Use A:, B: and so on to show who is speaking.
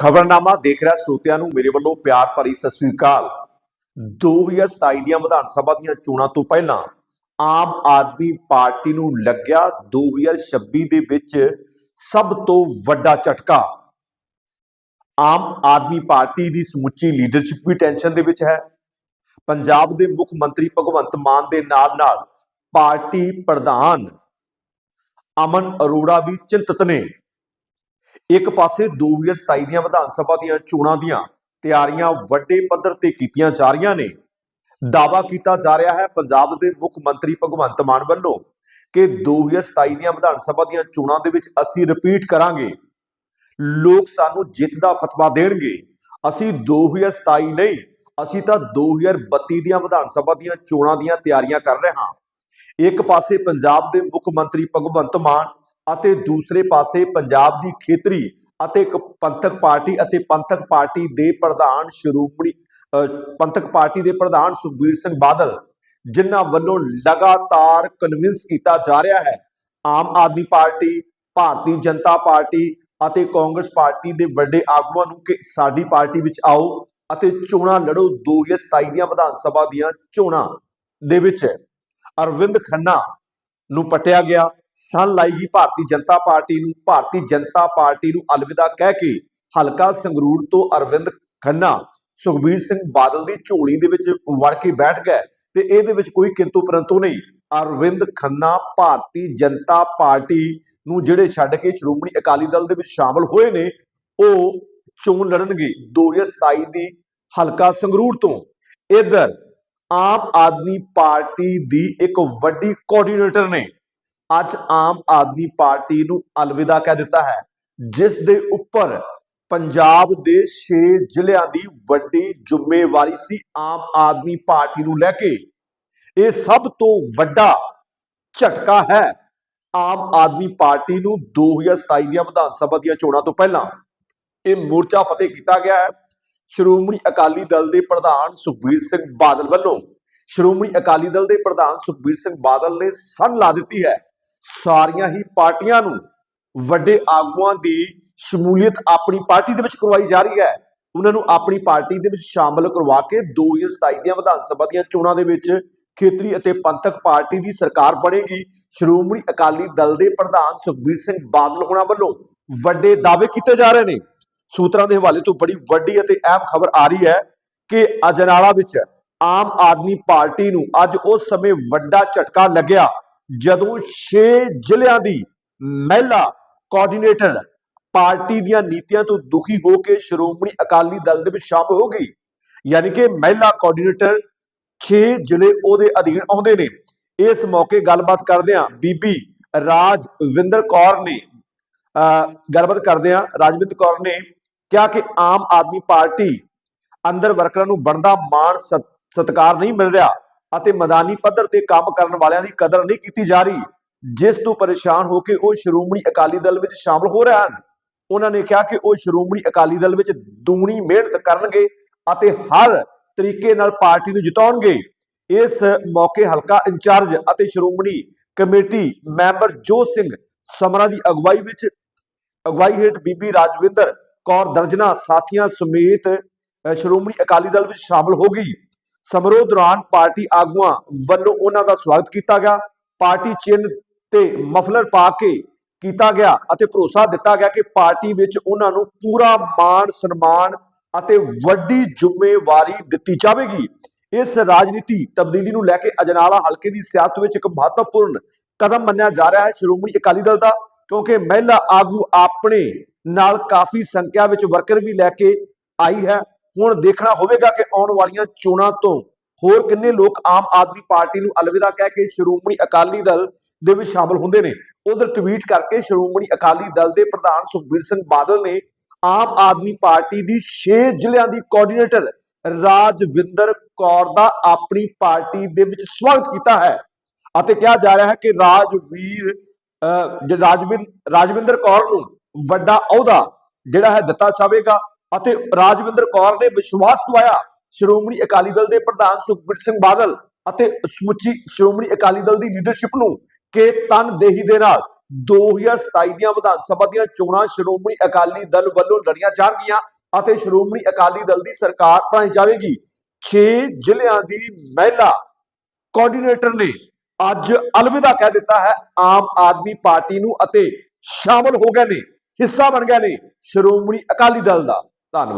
A: ਖਬਰਨਾਮਾ ਦੇਖ ਰਿਹਾ ਸਰੋਤਿਆਂ ਨੂੰ ਮੇਰੇ ਵੱਲੋਂ ਪਿਆਰ ਭਰੀ ਸਤਿ ਸ੍ਰੀ ਅਕਾਲ। 2027 ਦੀਆਂ ਵਿਧਾਨ ਸਭਾ ਦੀਆਂ ਚੋਣਾਂ ਤੋਂ ਪਹਿਲਾਂ ਆਮ ਆਦਮੀ ਪਾਰਟੀ ਨੂੰ ਲੱਗਿਆ 2026 ਦੇ ਵਿੱਚ ਸਭ ਤੋਂ ਵੱਡਾ ਝਟਕਾ। ਆਮ ਆਦਮੀ ਪਾਰਟੀ ਦੀ ਸਮੁੱਚੀ ਲੀਡਰਸ਼ਿਪ ਵੀ ਟੈਨਸ਼ਨ ਦੇ ਵਿੱਚ ਹੈ। ਪੰਜਾਬ ਦੇ ਮੁੱਖ ਮੰਤਰੀ ਭਗਵੰਤ ਮਾਨ ਦੇ ਨਾਲ ਨਾਲ ਪਾਰਟੀ ਪ੍ਰਧਾਨ ਅਮਨ ਅਰੋੜਾ ਵੀ ਚਿੰਤਤ ਨੇ। ਇੱਕ ਪਾਸੇ 2027 ਦੀਆਂ ਵਿਧਾਨ ਸਭਾ ਦੀਆਂ ਚੋਣਾਂ ਦੀਆਂ ਤਿਆਰੀਆਂ ਵੱਡੇ ਪੱਧਰ ਤੇ ਕੀਤੀਆਂ ਜਾ ਰਹੀਆਂ ਨੇ। ਦਾਵਾ ਕੀਤਾ ਜਾ ਰਿਹਾ ਹੈ ਪੰਜਾਬ ਦੇ ਮੁੱਖ ਮੰਤਰੀ ਭਗਵੰਤ ਮਾਨ ਵੱਲੋਂ ਕਿ 2027 ਦੀਆਂ ਵਿਧਾਨ ਸਭਾ ਦੀਆਂ ਚੋਣਾਂ ਦੇ ਵਿੱਚ ਅਸੀਂ ਰਿਪੀਟ ਕਰਾਂਗੇ। ਲੋਕ ਸਾਨੂੰ ਜਿੱਤ ਦਾ ਫਤਵਾ ਦੇਣਗੇ। ਅਸੀਂ 2027 ਨਹੀਂ, ਅਸੀਂ ਤਾਂ 2032 ਦੀਆਂ ਵਿਧਾਨ ਸਭਾ ਦੀਆਂ ਚੋਣਾਂ ਦੀਆਂ ਤਿਆਰੀਆਂ ਕਰ ਰਹੇ ਹਾਂ। ਇੱਕ ਪਾਸੇ ਪੰਜਾਬ ਦੇ ਮੁੱਖ ਮੰਤਰੀ ਭਗਵੰਤ ਮਾਨ ਅਤੇ ਦੂਸਰੇ ਪਾਸੇ ਪੰਜਾਬ ਦੀ ਖੇਤਰੀ ਅਤੇ ਇੱਕ ਪੰਥਕ ਪਾਰਟੀ ਅਤੇ ਪੰਥਕ ਪਾਰਟੀ ਦੇ ਪ੍ਰਧਾਨ ਸ਼੍ਰੋਮਣੀ ਪੰਥਕ ਪਾਰਟੀ ਦੇ ਪ੍ਰਧਾਨ ਸੁਖਬੀਰ ਸਿੰਘ ਬਾਦਲ, ਜਿਨ੍ਹਾਂ ਵੱਲੋਂ ਲਗਾਤਾਰ ਕਨਵਿੰਸ ਕੀਤਾ ਜਾ ਰਿਹਾ ਹੈ। ਆਮ ਆਦਮੀ ਪਾਰਟੀ, ਭਾਰਤੀ ਜਨਤਾ ਪਾਰਟੀ ਅਤੇ ਕਾਂਗਰਸ ਪਾਰਟੀ ਦੇ ਵੱਡੇ ਆਗੂਆਂ ਨੂੰ ਕਿ ਸਾਡੀ ਪਾਰਟੀ ਵਿੱਚ ਆਓ ਅਤੇ ਚੋਣਾਂ ਲੜੋ। 2027 ਦੀਆਂ ਵਿਧਾਨ ਸਭਾ ਦੀਆਂ ਚੋਣਾਂ ਦੇ ਵਿੱਚ ਅਰਵਿੰਦ ਖੰਨਾ ਨੂੰ ਪਟਿਆ ਗਿਆ। ਸਨ ਲਾਈ ਗਈ ਭਾਰਤੀ ਜਨਤਾ ਪਾਰਟੀ ਨੂੰ, ਭਾਰਤੀ ਜਨਤਾ ਪਾਰਟੀ ਨੂੰ ਅਲਵਿਦਾ ਕਹਿ ਕੇ ਹਲਕਾ ਸੰਗਰੂਰ ਤੋਂ ਅਰਵਿੰਦ ਖੰਨਾ ਸੁਖਬੀਰ ਸਿੰਘ ਬਾਦਲ ਦੀ ਝੋਲੀ ਦੇ ਵਿੱਚ ਵੜ ਕੇ ਬੈਠ ਗਏ ਤੇ ਇਹਦੇ ਵਿੱਚ ਕੋਈ ਕਿੰਤੂ ਪਰੰਤੂ ਨਹੀਂ। ਅਰਵਿੰਦ ਖੰਨਾ ਭਾਰਤੀ ਜਨਤਾ ਪਾਰਟੀ ਨੂੰ ਜਿਹੜੇ ਛੱਡ ਕੇ ਸ਼੍ਰੋਮਣੀ ਅਕਾਲੀ ਦਲ ਦੇ ਵਿੱਚ ਸ਼ਾਮਲ ਹੋਏ ਨੇ, ਉਹ ਚੋਣ ਲੜਨਗੇ 2027 ਦੀ ਹਲਕਾ ਸੰਗਰੂਰ ਤੋਂ। ਇਧਰ ਆਮ ਆਦਮੀ ਪਾਰਟੀ ਦੀ ਇੱਕ ਵੱਡੀ ਕੋਆਰਡੀਨੇਟਰ ਨੇ ਅੱਜ ਆਮ ਆਦਮੀ ਪਾਰਟੀ ਨੂੰ ਅਲਵਿਦਾ ਕਹਿ ਦਿੱਤਾ ਹੈ, ਜਿਸ ਦੇ ਉੱਪਰ ਪੰਜਾਬ ਦੇ 6 ਜ਼ਿਲ੍ਹਿਆਂ ਦੀ ਵੱਡੀ ਜ਼ਿੰਮੇਵਾਰੀ ਸੀ ਆਮ ਆਦਮੀ ਪਾਰਟੀ ਨੂੰ ਲੈ ਕੇ। ਇਹ ਸਭ ਤੋਂ ਵੱਡਾ ਝਟਕਾ ਹੈ ਆਮ ਆਦਮੀ ਪਾਰਟੀ ਨੂੰ 2027 ਦੀਆਂ ਵਿਧਾਨ ਸਭਾ ਦੀਆਂ ਚੋਣਾਂ ਤੋਂ ਪਹਿਲਾਂ। ਇਹ ਮੋਰਚਾ ਫਤਿਹ ਕੀਤਾ ਗਿਆ ਹੈ। ਸ਼੍ਰੋਮਣੀ ਅਕਾਲੀ ਦਲ ਦੇ ਪ੍ਰਧਾਨ ਸੁਖਬੀਰ ਸਿੰਘ ਬਾਦਲ ਵੱਲੋਂ ਸ਼੍ਰੋਮਣੀ ਅਕਾਲੀ ਦਲ ਦੇ ਪ੍ਰਧਾਨ ਸੁਖਬੀਰ ਸਿੰਘ ਬਾਦਲ ਨੇ ਸੰਨ ਲਾ ਦਿੱਤੀ ਹੈ। ਸਾਰੀਆਂ ਹੀ ਪਾਰਟੀਆਂ ਨੂੰ ਵੱਡੇ ਆਗੂਆਂ ਦੀ ਸ਼ਮੂਲੀਅਤ ਆਪਣੀ ਪਾਰਟੀ ਦੇ ਵਿੱਚ ਕਰਵਾਈ ਜਾ ਰਹੀ ਹੈ। ਉਹਨਾਂ ਨੂੰ ਆਪਣੀ ਪਾਰਟੀ ਦੇ ਵਿੱਚ ਸ਼ਾਮਲ ਕਰਵਾ ਕੇ 2027 ਦੀਆਂ ਵਿਧਾਨ ਸਭਾ ਦੀਆਂ ਚੋਣਾਂ ਦੇ ਵਿੱਚ ਖੇਤਰੀ ਅਤੇ ਪੰਥਕ ਪਾਰਟੀ ਦੀ ਸਰਕਾਰ ਬਣੇਗੀ। ਸ਼੍ਰੋਮਣੀ ਅਕਾਲੀ ਦਲ ਦੇ ਪ੍ਰਧਾਨ ਸੁਖਬੀਰ ਸਿੰਘ ਬਾਦਲ ਹੋਣਾ ਵੱਲੋਂ ਵੱਡੇ ਦਾਅਵੇ ਕੀਤੇ ਜਾ ਰਹੇ ਨੇ। ਸੂਤਰਾਂ ਦੇ ਹਵਾਲੇ ਤੋਂ ਬੜੀ ਵੱਡੀ ਅਤੇ ਅਹਿਮ ਖਬਰ ਆ ਰਹੀ ਹੈ ਕਿ ਅਜਨਾਲਾ ਵਿੱਚ ਆਮ ਆਦਮੀ ਪਾਰਟੀ ਨੂੰ ਅੱਜ ਉਸ ਸਮੇਂ ਵੱਡਾ ਝਟਕਾ ਲੱਗਿਆ ਜਦੋਂ 6 ਜ਼ਿਲ੍ਹਿਆਂ ਦੀ ਮਹਿਲਾ ਕੋਆਰਡੀਨੇਟਰ ਪਾਰਟੀ ਦੀਆਂ ਨੀਤੀਆਂ ਤੋਂ ਦੁਖੀ ਹੋ ਕੇ ਸ਼੍ਰੋਮਣੀ ਅਕਾਲੀ ਦਲ ਦੇ ਵਿੱਚ ਸ਼ਾਮਲ ਹੋ ਗਈ, ਯਾਨੀ ਕਿ ਮਹਿਲਾ ਕੋਆਰਡੀਨੇਟਰ 6 ਜ਼ਿਲ੍ਹੇ ਉਹਦੇ ਅਧੀਨ ਆਉਂਦੇ ਨੇ। ਇਸ ਮੌਕੇ ਗੱਲਬਾਤ ਕਰਦੇ ਆ ਬੀਬੀ ਰਾਜਵਿੰਦਰ ਕੌਰ ਨੇ। ਅਹ ਗੱਲਬਾਤ ਕਰਦੇ ਆ ਰਾਜਵਿੰਦਰ ਕੌਰ ਨੇ ਕਿਹਾ ਕਿ ਆਮ ਆਦਮੀ ਪਾਰਟੀ ਅੰਦਰ ਵਰਕਰਾਂ ਨੂੰ ਬਣਦਾ ਮਾਣ ਸਤ- ਸਤਿਕਾਰ ਨਹੀਂ ਮਿਲ ਰਿਹਾ। ਅਤੇ ਮੈਦਾਨੀ ਪੱਧਰ ਤੇ ਕੰਮ ਕਰਨ ਵਾਲਿਆਂ ਦੀ ਕਦਰ ਨਹੀਂ ਕੀਤੀ ਜਾ ਰਹੀ, ਜਿਸ ਤੋਂ ਪਰੇਸ਼ਾਨ ਹੋ ਕੇ ਉਹ ਸ਼੍ਰੋਮਣੀ ਅਕਾਲੀ ਦਲ ਵਿੱਚ ਸ਼ਾਮਲ ਹੋ ਰਹੇ ਹਨ। ਉਹਨਾਂ ਨੇ ਕਿਹਾ ਕਿ ਉਹ ਸ਼੍ਰੋਮਣੀ ਅਕਾਲੀ ਦਲ ਵਿੱਚ ਦੂਣੀ ਮਿਹਨਤ ਕਰਨਗੇ ਅਤੇ ਹਰ ਤਰੀਕੇ ਨਾਲ ਪਾਰਟੀ ਨੂੰ ਜਿਤਾਉਣਗੇ। ਇਸ ਮੌਕੇ ਹਲਕਾ ਇੰਚਾਰਜ ਅਤੇ ਸ਼੍ਰੋਮਣੀ ਕਮੇਟੀ ਮੈਂਬਰ ਜੋਤ ਸਿੰਘ ਸਮਰਾ ਦੀ ਅਗਵਾਈ ਵਿੱਚ, ਅਗਵਾਈ ਹੇਠ ਬੀਬੀ ਰਾਜਵਿੰਦਰ ਕੌਰ ਦਰਜਨਾ ਸਾਥੀਆਂ ਸਮੇਤ ਸ਼੍ਰੋਮਣੀ ਅਕਾਲੀ ਦਲ ਵਿੱਚ ਸ਼ਾਮਲ ਹੋ ਗਈ। ਸਮਾਰੋਹ ਦੌਰਾਨ ਪਾਰਟੀ ਆਗੂਆਂ ਵੱਲੋਂ ਉਹਨਾਂ ਦਾ ਸਵਾਗਤ ਕੀਤਾ ਗਿਆ। ਪਾਰਟੀ ਚਿੰਨ੍ਹ ਤੇ ਮਫਲਰ ਪਾ ਕੇ ਕੀਤਾ ਗਿਆ ਅਤੇ ਭਰੋਸਾ ਦਿੱਤਾ ਗਿਆ ਕਿ ਪਾਰਟੀ ਵਿੱਚ ਉਹਨਾਂ ਨੂੰ ਪੂਰਾ ਮਾਣ, ਸਨਮਾਨ ਅਤੇ ਵੱਡੀ ਜ਼ਿੰਮੇਵਾਰੀ ਦਿੱਤੀ ਜਾਵੇਗੀ। ਇਸ ਰਾਜਨੀਤੀ ਤਬਦੀਲੀ ਨੂੰ ਲੈ ਕੇ ਅਜਨਾਲਾ ਹਲਕੇ ਦੀ ਸਿਆਸਤ ਵਿੱਚ ਇੱਕ ਮਹੱਤਵਪੂਰਨ ਕਦਮ ਮੰਨਿਆ ਜਾ ਰਿਹਾ ਹੈ। ਸ਼੍ਰੋਮਣੀ ਅਕਾਲੀ ਦਲ ਦਾ, ਕਿਉਂਕਿ ਮਹਿਲਾ ਆਗੂ ਆਪਣੇ ਨਾਲ ਕਾਫੀ ਸੰਖਿਆ ਵਿੱਚ ਵਰਕਰ ਵੀ ਲੈ ਕੇ ਆਈ ਹੈ। ਹੁਣ ਦੇਖਣਾ ਹੋਵੇਗਾ ਕਿ ਆਉਣ ਵਾਲੀਆਂ ਚੋਣਾਂ ਤੋਂ ਹੋਰ ਕਿੰਨੇ ਲੋਕ ਆਮ ਆਦਮੀ ਪਾਰਟੀ ਨੂੰ ਅਲਵਿਦਾ ਕਹਿ ਕੇ ਸ਼੍ਰੋਮਣੀ ਅਕਾਲੀ ਦਲ ਦੇ ਵਿੱਚ ਸ਼ਾਮਲ ਹੁੰਦੇ ਨੇ। ਉਧਰ ਟਵੀਟ ਕਰਕੇ ਸ਼੍ਰੋਮਣੀ ਅਕਾਲੀ ਦਲ ਦੇ ਪ੍ਰਧਾਨ ਸੁਖਬੀਰ ਸਿੰਘ ਬਾਦਲ ਨੇ ਆਮ ਆਦਮੀ ਪਾਰਟੀ ਦੀ 6 ਜ਼ਿਲ੍ਹਿਆਂ ਦੀ ਕੋਆਰਡੀਨੇਟਰ ਰਾਜਵਿੰਦਰ ਕੌਰ ਦਾ ਆਪਣੀ ਪਾਰਟੀ ਦੇ ਵਿੱਚ ਸਵਾਗਤ ਕੀਤਾ ਹੈ ਅਤੇ ਕਿਹਾ ਜਾ ਰਿਹਾ ਹੈ ਕਿ ਰਾਜਵੀਰ ਅਹ, ਜੇ ਰਾਜਵਿੰਦਰ ਕੌਰ ਨੂੰ ਵੱਡਾ ਅਹੁਦਾ ਜਿਹੜਾ ਹੈ ਦਿੱਤਾ ਜਾਵੇਗਾ। ਅਤੇ ਰਾਜਵਿੰਦਰ ਕੌਰ ਨੇ ਵਿਸ਼ਵਾਸ ਦਵਾਇਆ ਸ਼੍ਰੋਮਣੀ ਅਕਾਲੀ ਦਲ ਦੇ ਪ੍ਰਧਾਨ ਸੁਖਬੀਰ ਸਿੰਘ ਬਾਦਲ ਅਤੇ ਸਮੁੱਚੀ ਸ਼੍ਰੋਮਣੀ ਅਕਾਲੀ ਦਲ ਦੀ ਲੀਡਰਸ਼ਿਪ ਨੂੰ ਕਿ ਤਨਦੇਹੀ ਦੇ ਨਾਲ 2027 ਦੀਆਂ ਵਿਧਾਨ ਸਭਾ ਦੀਆਂ ਚੋਣਾਂ ਸ਼੍ਰੋਮਣੀ ਅਕਾਲੀ ਦਲ ਵੱਲੋਂ ਲੜੀਆਂ ਜਾਣਗੀਆਂ ਅਤੇ ਸ਼੍ਰੋਮਣੀ ਅਕਾਲੀ ਦਲ ਦੀ ਸਰਕਾਰ ਬਣਾਈ ਜਾਵੇਗੀ। 6 ਜ਼ਿਲ੍ਹਿਆਂ ਦੀ ਮਹਿਲਾ ਕੋਆਰਡੀਨੇਟਰ ਨੇ ਅੱਜ ਅਲਵਿਦਾ ਕਹਿ ਦਿੱਤਾ ਹੈ, ਆਮ ਆਦਮੀ ਪਾਰਟੀ ਨੂੰ ਅਤੇ ਸ਼ਾਮਲ ਹੋ ਗਏ ਨੇ, ਹਿੱਸਾ ਬਣ ਗਏ ਨੇ ਸ਼੍ਰੋਮਣੀ ਅਕਾਲੀ ਦਲ ਦਾ। దాన్ని